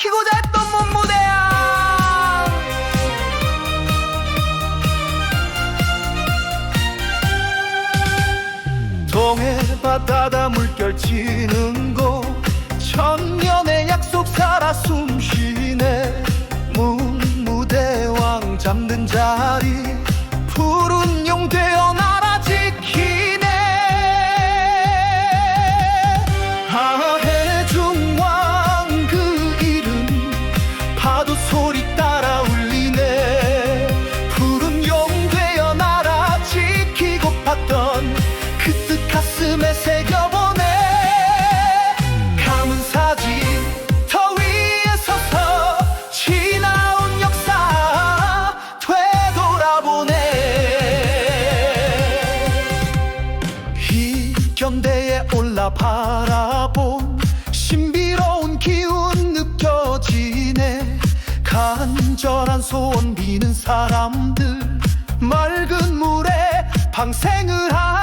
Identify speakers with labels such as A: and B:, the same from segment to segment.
A: 키고자 했던 몸무대야. 동해 바다다 물결 치는 곳. 천년의 약속 살아 숨쉬네. 문무대왕 잡는 자리. 푸른 용 되어 그뜻 가슴에 새겨보네 감은사지 더 위에 서서 지나온 역사 되돌아보네 희견대에 올라 바라본 신비로운 기운 느껴지네. 간절한 소원 비는 사람들 맑은 물에 방생을 하네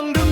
A: 엉덩